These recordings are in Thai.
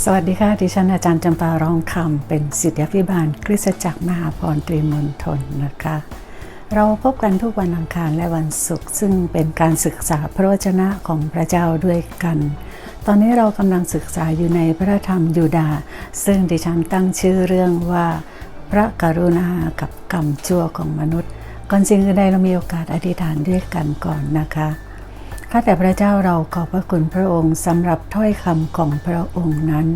สวัสดีค่ะ ดิฉันอาจารย์จำปารองคำเป็นศิษยาภิบาลคริสตจักรมหาพรตรีมณฑลนะคะ เราพบกันทุกวันอังคารและวันศุกร์ซึ่งเป็นการศึกษาพระวจนะของพระเจ้าด้วยกัน ตอนนี้เรากำลังศึกษาอยู่ในพระธรรมยูดาห์ซึ่งดิฉันตั้งชื่อเรื่องว่า พระกรุณากับกรรมชั่วของมนุษย์ ก่อนสิ่งอื่นใดเรามีโอกาสอธิษฐานด้วยกันก่อนนะคะ ข้าแต่พระเจ้าเราขอบพระคุณพระองค์สำหรับถ้อยคำของพระองค์นั้น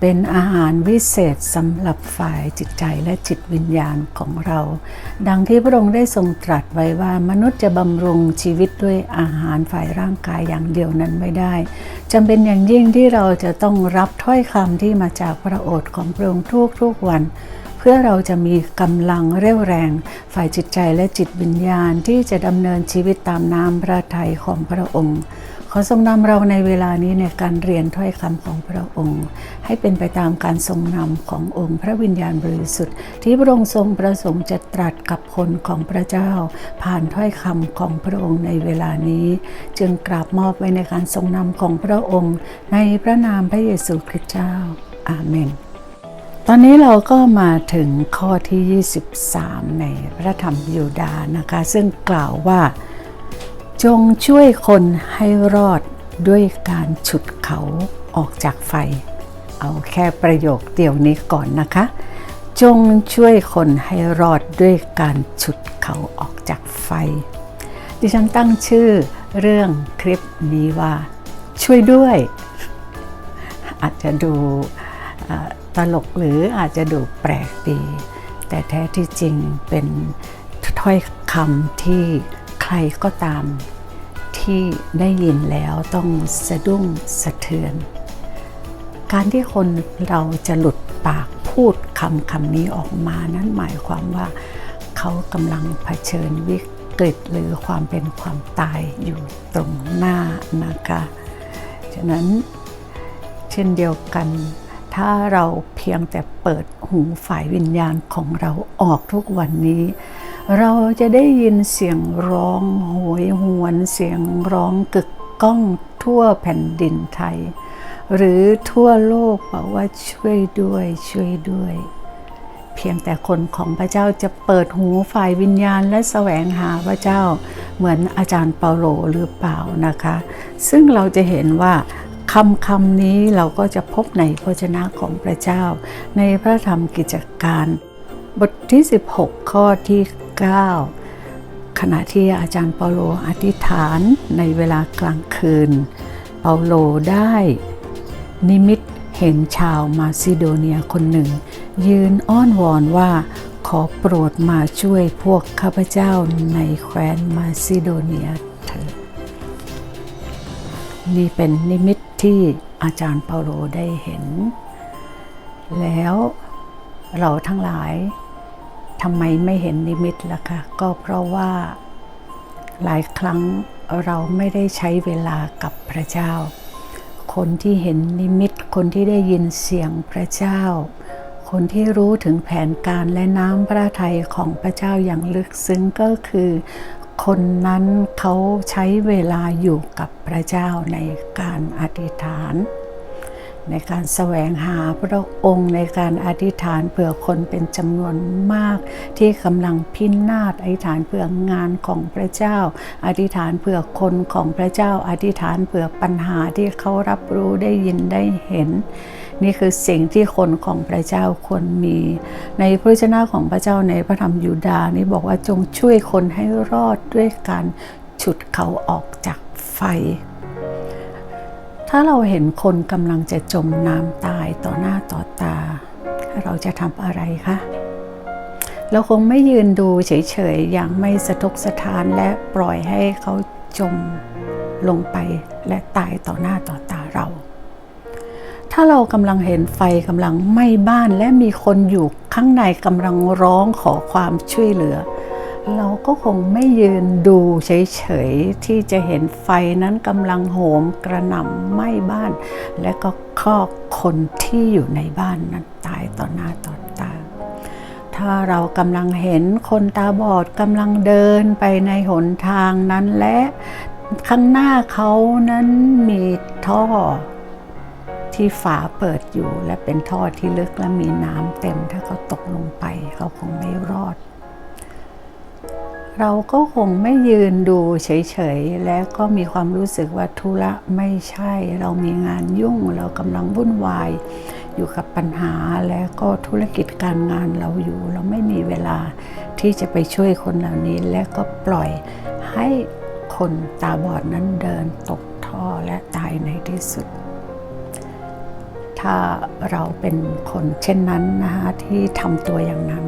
เป็นอาหารวิเศษสำหรับฝ่ายจิตใจและจิตวิญญาณของเรา ดังที่พระองค์ได้ทรงตรัสไว้ว่ามนุษย์จะบำรุงชีวิตด้วยอาหารฝ่ายร่างกายอย่างเดียวนั้นไม่ได้จำเป็นอย่างยิ่งที่เราจะต้องรับถ้อยคำที่มาจากพระโอษฐ์ของพระองค์ทุกๆวัน พื่อเราจะมีกำลังเรี่ยวแรง ฝ่ายจิตใจและจิตวิญญาณที่จะดำเนินชีวิตตามน้ำพระทัยของพระองค์ ขอทรงนำเราในเวลานี้ในการเรียนถ้อยคำของพระองค์ ให้เป็นไปตามการทรงนำขององค์พระวิญญาณบริสุทธิ์ ที่พระองค์ทรงประสงค์จะตรัสกับคนของพระเจ้า ผ่านถ้อยคำของพระองค์ในเวลานี้ จึงกราบมอบไว้ในการทรงนำของพระองค์ ในพระนามพระเยซูคริสต์เจ้าอาเมน ตอนนี้เราก็มาถึงข้อที่ 23 ในพระธรรมยูดานะคะ ซึ่งกล่าวว่า จงช่วยคนให้รอดด้วยการฉุดเขาออกจากไฟ เอาแค่ประโยคเดียวนี้ก่อนนะคะ จงช่วยคนให้รอดด้วยการฉุดเขาออกจากไฟ ดิฉันตั้งชื่อเรื่องคลิปนี้ว่า ช่วยด้วย อาจจะดู ตลกหรืออาจจะดูแปลกดี แต่แท้ที่จริงเป็นถ้อยคำที่ใครก็ตามที่ได้ยินแล้วต้องสะดุ้งสะเทือน การที่คนเราจะหลุดปากพูดคำคำนี้ออกมานั้นหมายความว่า เขากำลังเผชิญวิกฤตหรือความเป็นความตายอยู่ตรงหน้านะคะ ฉะนั้นเช่นเดียวกัน ถ้าเราเพียงแต่เปิดหูฝ่ายวิญญาณของเราออกทุกวันนี้ เราจะได้ยินเสียงร้องโหยหวนเสียงร้องกึกก้องทั่วแผ่นดินไทย หรือทั่วโลกบอกว่าช่วยด้วยช่วยด้วย เพียงแต่คนของพระเจ้าจะเปิดหูฝ่ายวิญญาณและแสวงหาพระเจ้า เหมือนอาจารย์เปาโลหรือเปล่านะคะ ซึ่งเราจะเห็นว่า คำคำนี้เราก็จะพบในพระวจนะของพระเจ้า ในพระธรรมกิจการ บทที่ 16 ข้อที่ 9 ขณะที่อาจารย์เปาโลอธิษฐานในเวลากลางคืน เปาโลได้ นิมิตเห็นชาวมาซิโดเนียคนหนึ่ง ยืนอ้อนวอนว่าขอโปรดมาช่วยพวกข้าพเจ้าในแคว้นมาซิโดเนีย นี่เป็นนิมิตที่อาจารย์เปาโลได้เห็น แล้วเราทั้งหลายทำไมไม่เห็นนิมิตล่ะคะก็เพราะว่าหลายครั้งเราไม่ได้ใช้เวลากับพระเจ้า คนที่เห็นนิมิต คนที่ได้ยินเสียงพระเจ้า คนที่รู้ถึงแผนการและน้ำพระทัยของพระเจ้าอย่างลึกซึ้งก็คือ คนนั้นเขาใช้เวลาอยู่กับพระเจ้าในการอธิษฐาน ในการแสวงหาพระองค์ในการอธิษฐานเผื่อคนเป็นจำนวนมาก ที่กำลังพินาศอธิษฐานเผื่องานของพระเจ้า อธิษฐานเผื่อคนของพระเจ้า อธิษฐานเผื่อปัญหาที่เขารับรู้ได้ยินได้เห็น นี่คือสิ่งที่คนของพระเจ้าควรมี ในพระวจนะของพระเจ้าในพระธรรมยูดาห์นี้บอกว่าจงช่วยคนให้รอดด้วยการฉุดเขาออกจากไฟ ถ้าเราเห็นคนกำลังจะจมน้ำตายต่อหน้าต่อตา เราจะทำอะไรคะเราคงไม่ยืนดูเฉยๆ อย่างไม่สะทกสะท้านและปล่อยให้เขาจมลงไปและตายต่อหน้าต่อตา ถ้าเรากำลังเห็นไฟกำลังไหม้บ้านและมีคนอยู่ข้างในกำลังร้องขอความช่วยเหลือ เราก็คงไม่ยืนดูเฉยๆที่จะเห็นไฟนั้นกำลังโหมกระหน่ำไหม้บ้าน และก็ครอกคนที่อยู่ในบ้านนั้นตายต่อหน้าต่อตาถ้าเรากำลังเห็นคนตาบอดกำลังเดินไปในหนทางนั้นและข้างหน้าเขานั้นมีท่อ ที่ฝาเปิดอยู่และเป็นท่อที่ลึกและมีน้ำเต็มถ้าเขาตกลงไป เขาคงไม่รอด เราก็คงไม่ยืนดูเฉยๆ และก็มีความรู้สึกว่าธุระไม่ใช่ เรามีงานยุ่งเรากำลังวุ่นวายอยู่กับปัญหาและก็ธุรกิจการงานเราอยู่ เราไม่มีเวลาที่จะไปช่วยคนเหล่านี้และก็ปล่อยให้คนตาบอดนั้นเดินตกท่อและตายในที่สุด ถ้าเราเป็นคนเช่นนั้นนะคะที่ทำตัวอย่างนั้น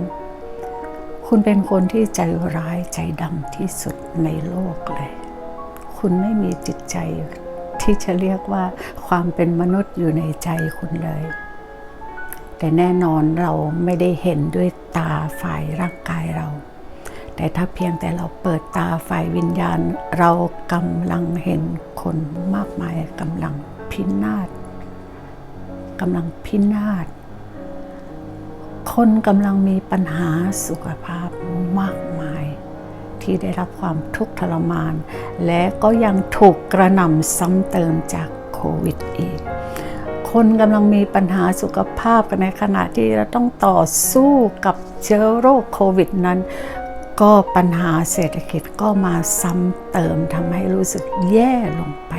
คุณเป็นคนที่ใจร้ายใจดำที่สุดในโลกเลย คุณไม่มีจิตใจที่จะเรียกว่าความเป็นมนุษย์อยู่ในใจคุณเลย แต่แน่นอนเราไม่ได้เห็นด้วยตาฝ่ายร่างกายเรา แต่ถ้าเพียงแต่เราเปิดตาฝ่ายวิญญาณ เรากำลังเห็นคนมากมายกำลังพินาศ กำลังพินาศ คนกำลังมีปัญหาสุขภาพมากมาย ที่ได้รับความทุกข์ทรมาน และก็ยังถูกกระหน่ำซ้ำเติมจากโควิดอีก คนกำลังมีปัญหาสุขภาพกันในขณะที่เราต้องต่อสู้กับเชื้อโรคโควิดนั้นก็ปัญหาเศรษฐกิจก็มาซ้ำเติมทำให้รู้สึกแย่ลงไป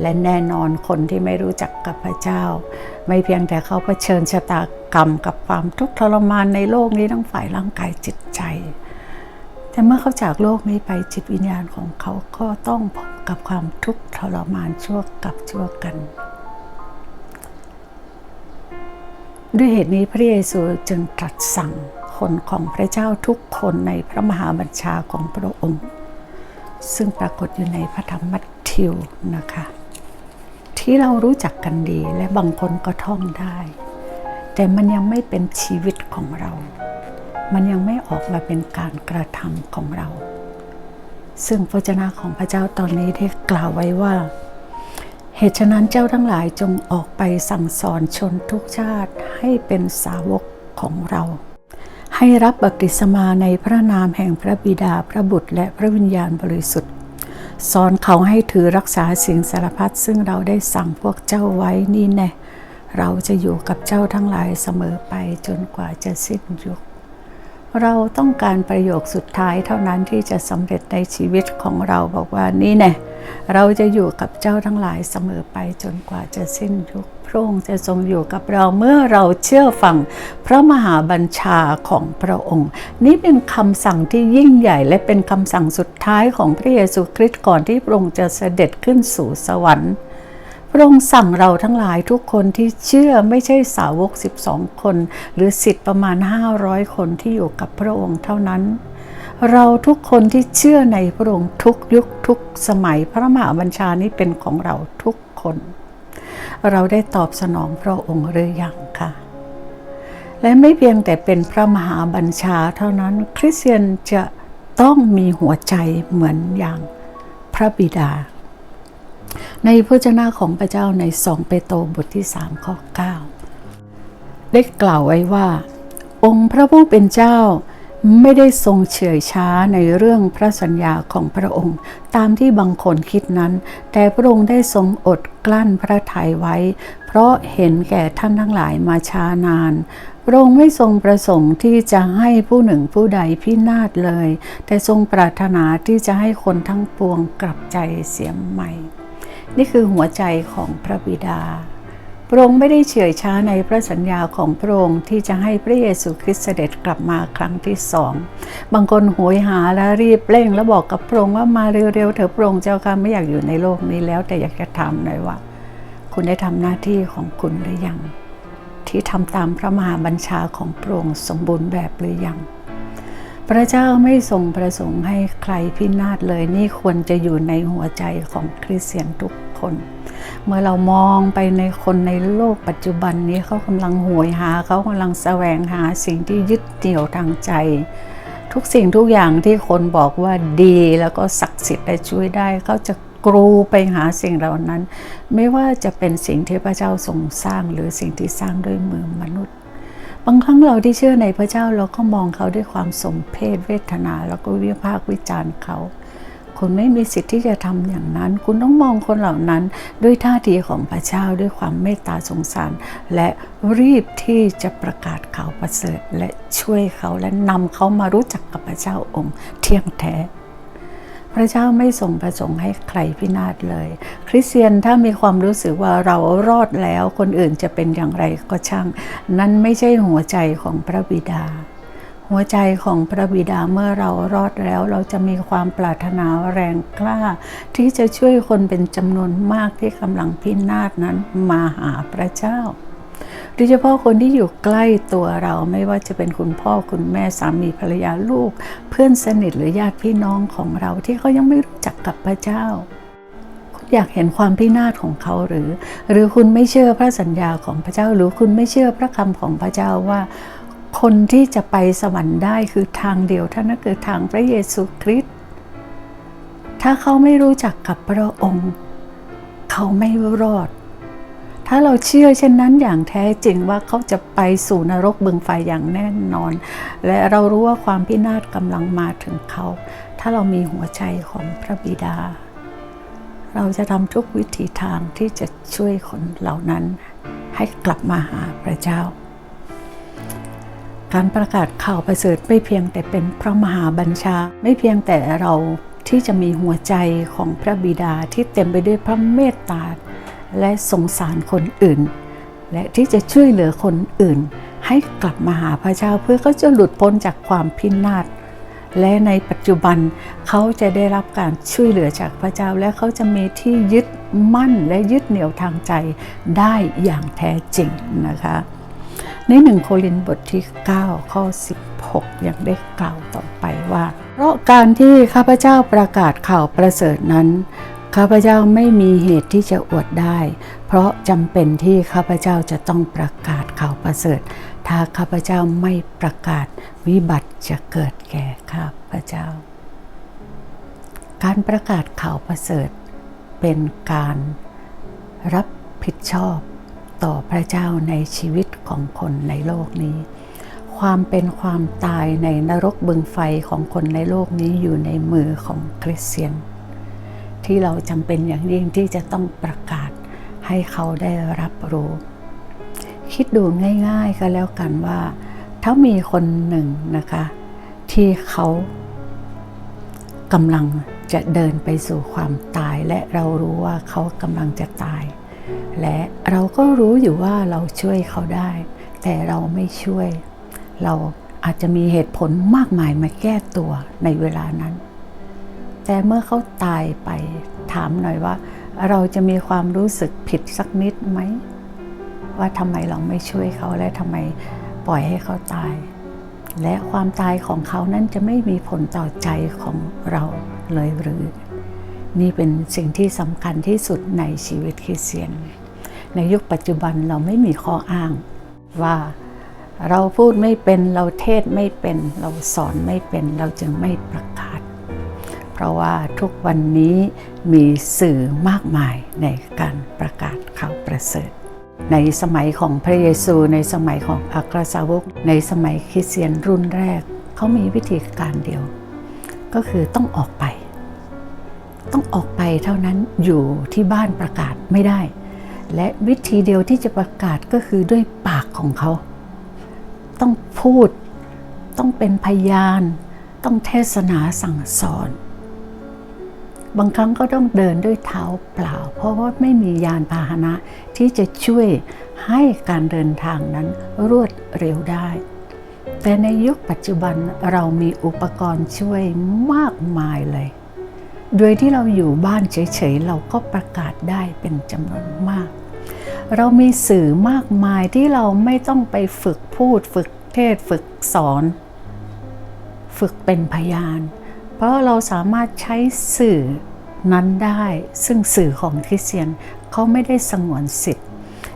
และแน่นอนคนที่ไม่รู้จักกับพระเจ้า ไม่เพียงแต่เขาเผชิญชะตากรรมกับความทุกข์ทรมานในโลกนี้ทั้งฝ่ายร่างกายจิตใจ แต่เมื่อเขาจากโลกนี้ไปจิตวิญญาณของเขาก็ต้องพบกับความทุกข์ทรมานชั่วกับชั่วกัน ด้วยเหตุนี้พระเยซูจึงตรัสสั่งคนของพระเจ้าทุกคนในพระมหาบัญชาของพระองค์ ซึ่งปรากฏอยู่ในพระธรรมมัทธิวนะคะ ที่เรารู้จักกันดีและบางคนก็ท่องได้ แต่มันยังไม่เป็นชีวิตของเรา มันยังไม่ออกมาเป็นการกระทำของเรา ซึ่งพระเจ้าของพระเจ้าตอนนี้ได้กล่าวไว้ว่า เหตุฉะนั้นเจ้าทั้งหลายจงออกไปสั่งสอนชนทุกชาติให้เป็นสาวกของเรา ให้รับบัพติศมาในพระนามแห่งพระบิดาพระบุตรและพระวิญญาณบริสุทธิ์ สอนเขาให้ถือรักษาสิ่งสารพัดซึ่งเราได้สั่งพวกเจ้าไว้นี่แน่เราจะอยู่กับเจ้าทั้งหลายเสมอไปจนกว่าจะสิ้นยุค เราต้องการประโยคสุดท้ายเท่านั้นที่จะสำเร็จในชีวิตของเราบอกว่านี่แน่เราจะอยู่กับเจ้าทั้งหลายเสมอไปจนกว่าจะสิ้นยุค พระองค์จะทรงอยู่กับเราเมื่อเราเชื่อฟังพระมหาบัญชาของพระองค์ นี่เป็นคำสั่งที่ยิ่งใหญ่และเป็นคำสั่งสุดท้ายของพระเยซูคริสต์ก่อนที่พระองค์จะเสด็จขึ้นสู่สวรรค์พระองค์สั่งเราทั้งหลายทุกคนที่เชื่อไม่ใช่สาวก 12 คน หรือสิทธิ์ประมาณ 500 คนที่อยู่กับพระองค์เท่านั้น เราทุกคนที่เชื่อในพระองค์ทุกยุคทุกสมัยพระมหาบัญชานี้เป็นของเราทุกคน เราได้ตอบสนองพระองค์หรือยังคะและไม่เพียงแต่เป็นพระมหาบัญชาเท่านั้นคริสเตียนจะต้องมีหัวใจเหมือนอย่างพระบิดา ในพระเจ้าของพระเจ้าในสองเปโตรบทที่3ข้อ9ได้กล่าวไว้ว่า องค์พระผู้เป็นเจ้า ไม่ได้ทรงเฉื่อยช้าในเรื่องพระสัญญาของพระองค์ ตามที่บางคนคิดนั้น แต่พระองค์ได้ทรงอดกลั้นพระทัยไว้ เพราะเห็นแก่ท่านทั้งหลายมาช้านานพระองค์ไม่ทรงประสงค์ที่จะให้ผู้หนึ่งผู้ใดพินาศเลย แต่ทรงปรารถนาที่จะให้คนทั้งปวงกลับใจเสียใหม่ นี่คือหัวใจของพระบิดา พระองค์ไม่ได้เฉื่อยช้าในพระสัญญาของพระองค์ที่จะให้พระเยซูคริสต์เสด็จกลับมาครั้งที่สอง บางคนโหยหาและรีบเร่ง แล้วบอกกับพระองค์ว่ามาเร็วๆเถอะพระองค์เจ้าค่ะไม่อยากอยู่ในโลกนี้แล้ว แต่อยากจะถามหน่อยว่า คุณได้ทำหน้าที่ของคุณหรือยัง ที่ทำตามพระมหาบัญชาของพระองค์สมบูรณ์แบบหรือยัง พระเจ้าไม่ทรงประสงค์ให้ใครพินาศเลยนี่ควรจะอยู่ในหัวใจของคริสเตียนทุกคน เมื่อเรามองไปในคนในโลกปัจจุบันนี้เขากำลังหวยหาเขากำลังแสวงหาสิ่งที่ยึดเหนี่ยวทางใจ ทุกสิ่งทุกอย่างที่คนบอกว่าดีแล้วก็ศักดิ์สิทธิ์และช่วยได้เขาจะกรูไปหาสิ่งเหล่านั้น ไม่ว่าจะเป็นสิ่งที่พระเจ้าทรงสร้างหรือสิ่งที่สร้างด้วยมือมนุษย์ บางครั้งเราที่เชื่อในพระเจ้าเราก็มองเขาด้วยความสมเพศเวทนา แล้วก็วิพากษ์วิจารณ์เขา คุณไม่มีสิทธิ์ที่จะทำอย่างนั้น คุณต้องมองคนเหล่านั้นด้วยท่าทีของพระเจ้าด้วยความเมตตาสงสาร และรีบที่จะประกาศข่าวประเสริฐและช่วยเขาและนำเขามารู้จักกับพระเจ้าองค์เที่ยงแท้พระเจ้าไม่ทรงประสงค์ให้ใครพินาศเลย คริสเตียนถ้ามีความรู้สึกว่าเรารอดแล้วคนอื่นจะเป็นอย่างไรก็ช่าง นั่นไม่ใช่หัวใจของพระบิดา หัวใจของพระบิดาเมื่อเรารอดแล้วเราจะมีความปรารถนาแรงกล้า ที่จะช่วยคนเป็นจำนวนมากที่กำลังพินาศนั้นมาหาพระเจ้าโดยเฉพาะคนที่อยู่ใกล้ตัวเราไม่ว่าจะเป็นคุณพ่อคุณแม่สามีภรรยาลูก เพื่อนสนิทหรือญาติพี่น้องของเราที่เขายังไม่รู้จักกับพระเจ้า คุณอยากเห็นความพินาศของเขาหรือ หรือคุณไม่เชื่อพระสัญญาของพระเจ้า หรือคุณไม่เชื่อพระคำของพระเจ้าว่า คนที่จะไปสวรรค์ได้คือทางเดียวท่านั้นคือทางพระเยซูคริสต์ถ้าเขาไม่รู้จักกับพระองค์ เขาไม่รอด ถ้าเราเชื่อเช่นนั้นอย่างแท้จริงว่าเขาจะไปสู่นรกบึงไฟอย่างแน่นอน และเรารู้ว่าความพินาศกำลังมาถึงเขา ถ้าเรามีหัวใจของพระบิดา เราจะทำทุกวิถีทางที่จะช่วยคนเหล่านั้น ให้กลับมาหาพระเจ้า การประกาศข่าวประเสริฐไม่เพียงแต่เป็นพระมหาบัญชา ไม่เพียงแต่เราที่จะมีหัวใจของพระบิดาที่เต็มไปด้วยพระเมตตาและสงสารคนอื่น และที่จะช่วยเหลือคนอื่น ให้กลับมาหาพระเจ้าเพื่อเขาจะหลุดพ้นจากความพินาศและในปัจจุบันเขาจะได้รับการช่วยเหลือจากพระเจ้า และเขาจะมีที่ยึดมั่นและยึดเหนี่ยวทางใจได้อย่างแท้จริงนะคะ ในหนึ่งโครินบทที่ 9 ข้อ 16 ยังได้กล่าวต่อไปว่า เพราะการที่ข้าพเจ้าประกาศข่าวประเสริฐนั้น ข้าพเจ้าไม่มีเหตุที่จะอวดได้ เพราะจำเป็นที่ข้าพเจ้าจะต้องประกาศข่าวประเสริฐ ถ้าข้าพเจ้าไม่ประกาศวิบัติจะเกิดแก่ข้าพเจ้า การประกาศข่าวประเสริฐ เป็นการรับผิดชอบ ต่อพระเจ้าในชีวิตของคนในโลกนี้ ความเป็นความตายในนรกบึงไฟของคนในโลกนี้อยู่ในมือของคริสเตียน ที่เราจำเป็นอย่างยิ่งที่จะต้องประกาศให้เขาได้รับรู้ คิดดูง่าย ๆก็แล้วกันว่า ถ้ามีคนหนึ่งนะคะ ที่เขากำลังจะเดินไปสู่ความตายและเรารู้ว่าเขากำลังจะตาย และเราก็รู้อยู่ว่าเราช่วยเขาได้ แต่เราไม่ช่วย เราอาจจะมีเหตุผลมากมายมาแก้ตัวในเวลานั้น แต่เมื่อเขาตายไปถามหน่อยว่า เราจะมีความรู้สึกผิดสักนิดไหม ว่าทำไมเราไม่ช่วยเขาและทำไมปล่อยให้เขาตาย และความตายของเขานั้นจะไม่มีผลต่อใจของเราเลยหรือ นี่เป็นสิ่งที่สำคัญที่สุดในชีวิตคริสเตียน ในยุคปัจจุบันเราไม่มีข้ออ้างว่าเราพูดไม่เป็นเราเทศไม่เป็นเราสอนไม่เป็นเราจึงไม่ประกาศ เพราะว่าทุกวันนี้มีสื่อมากมายในการประกาศข่าวประเสริฐ ในสมัยของพระเยซู ในสมัยของอัครสาวก ในสมัยคริสเตียนรุ่นแรก เขามีวิธีการเดียว ก็คือต้องออกไป ต้องออกไปเท่านั้นอยู่ที่บ้านประกาศไม่ได้ และวิธีเดียวที่จะประกาศก็คือด้วยปากของเขา ต้องพูด ต้องเป็นพยาน ต้องเทศนาสั่งสอน บางครั้งก็ต้องเดินด้วยเท้าเปล่า เพราะว่าไม่มียานพาหนะที่จะช่วยให้การเดินทางนั้นรวดเร็วได้ แต่ในยุคปัจจุบันเรามีอุปกรณ์ช่วยมากมายเลย โดยที่เราอยู่บ้านเฉยๆ เราก็ประกาศได้เป็นจำนวนมาก เรามีสื่อมากมายที่เราไม่ต้องไปฝึกพูด ฝึกเทศฝึกสอน ฝึกเป็นพยาน เพราะเราสามารถใช้สื่อนั้นได้ ซึ่งสื่อของคริสเตียนเขาไม่ได้สงวนสิทธิ์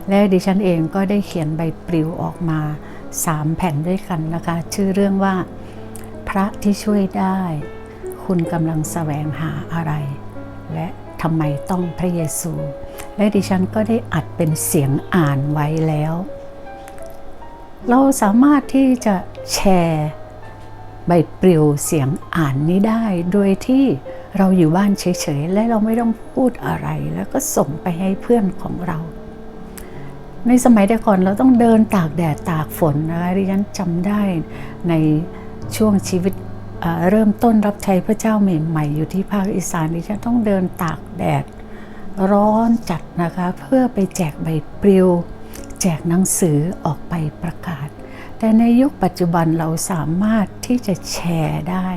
และดิฉันเองก็ได้เขียนใบปลิวออกมาสามแผ่นด้วยกันนะคะ ชื่อเรื่องว่า พระที่ช่วยได้ คุณกำลังแสวงหาอะไร และทำไมต้องพระเยซู และดิฉันก็ได้อัดเป็นเสียงอ่านไว้แล้ว เราสามารถที่จะแชร์ใบปลิวเสียงอ่านนี้ได้ โดยที่เราอยู่บ้านเฉยๆ และเราไม่ต้องพูดอะไร แล้วก็ส่งไปให้เพื่อนของเรา ในสมัยแต่ก่อนเราต้องเดินตากแดดตากฝนนะคะดิฉันจำได้ในช่วงชีวิต เริ่มต้นรับใช้พระเจ้าใหม่ๆอยู่ที่ภาคอีสานดิฉันต้องเดินตากแดดร้อนจัดนะคะ เพื่อไปแจกใบปลิว แจกหนังสือออกไปประกาศ แต่ในยุคปัจจุบันเราสามารถที่จะแชร์ได้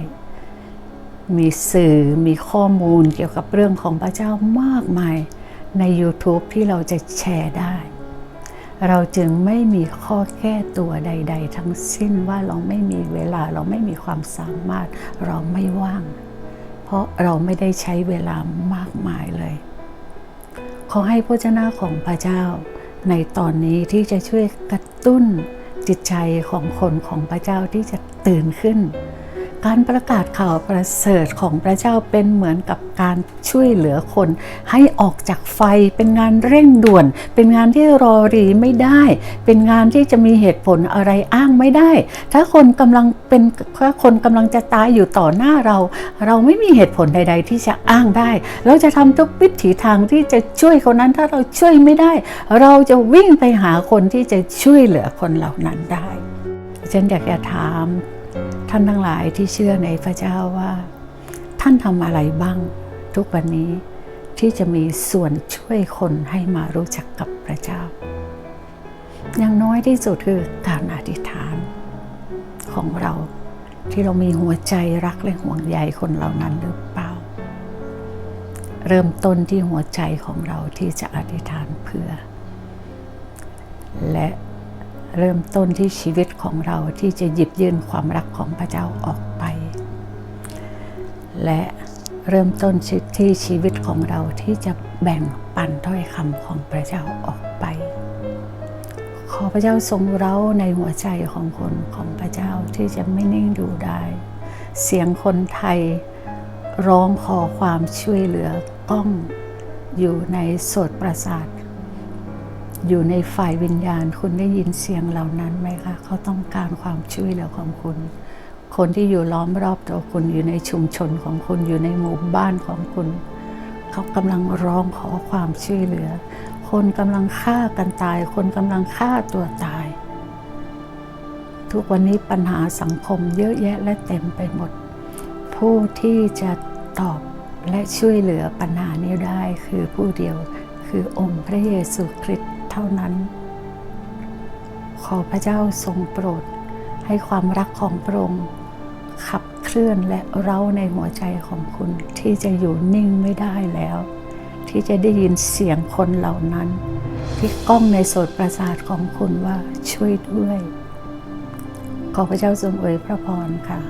มีสื่อมีข้อมูลเกี่ยวกับเรื่องของพระเจ้ามากมายใน YouTube ที่เราจะแชร์ได้ เราจึงไม่มีข้อแก้ตัวใด ๆ ทั้งสิ้นว่าเราไม่มีเวลาเราไม่มีความสามารถ เราไม่ว่าง เพราะเราไม่ได้ใช้เวลามากมายเลย ขอให้พระเจ้าของพระเจ้า ในตอนนี้ที่จะช่วยกระตุ้นจิตใจของคนของพระเจ้าที่จะตื่นขึ้น การประกาศข่าวประเสริฐของพระเจ้าเป็นเหมือนกับการช่วยเหลือคน ให้ออกจากไฟเป็นงานเร่งด่วน เป็นงานที่รอรีไม่ได้ เป็นงานที่จะมีเหตุผลอะไรอ้างไม่ได้ ถ้าคนกำลังเป็นถ้าคนกำลังจะตายอยู่ต่อหน้าเรา เราไม่มีเหตุผลใด ๆ ที่จะอ้างได้ เราจะทำทุกวิถีทางที่จะช่วยคนนั้นถ้าเราช่วยไม่ได้ เราจะวิ่งไปหาคนที่จะช่วยเหลือคนเหล่านั้นได้ฉันอยากจะถาม ท่านทั้งหลายที่เชื่อในพระเจ้าว่า ท่านทำอะไรบ้าง ทุกวันนี้ที่จะมีส่วนช่วยคนให้มารู้จักกับพระเจ้า อย่างน้อยที่สุดคือการอธิษฐานของเราที่เรามีหัวใจรักและห่วงใยคนเหล่านั้นหรือเปล่า เริ่มต้นที่หัวใจของเราที่จะอธิษฐานเพื่อ และ เริ่มต้นที่ชีวิตของเราที่จะหยิบยื่นความรักของพระเจ้าออกไป และเริ่มต้นที่ชีวิตของเราที่จะแบ่งปันถ้อยคำของพระเจ้าออกไป ขอพระเจ้าทรงเร้าในหัวใจของคนของพระเจ้าที่จะไม่นิ่งดูได้ เสียงคนไทยร้องขอความช่วยเหลือก้องอยู่ในโสดประสาท อยู่ในฝ่ายวิญญาณ คุณได้ยินเสียงเหล่านั้นไหมคะ เขาต้องการความช่วยเหลือของคุณ คนที่อยู่ล้อมรอบตัวคุณอยู่ในชุมชนของคุณอยู่ในหมู่บ้านของคุณ เขากำลังร้องขอความช่วยเหลือ คนกำลังฆ่ากันตาย คนกำลังฆ่าตัวตาย ทุกวันนี้ปัญหาสังคมเยอะแยะและเต็มไปหมด ผู้ที่จะตอบและช่วยเหลือปัญหานี้ได้คือผู้เดียวคือองค์พระเยซูคริสต์ ท่านั้น ขอพระเจ้าทรงโปรดให้ความรักของพระองค์ขับเคลื่อนและเร้าในหัวใจของคุณ ที่จะอยู่นิ่งไม่ได้แล้ว ที่จะได้ยินเสียงคนเหล่านั้น ที่ก้องในโสดประสาทของคุณว่าช่วยด้วย ขอพระเจ้าทรงอวยพระพรค่ะ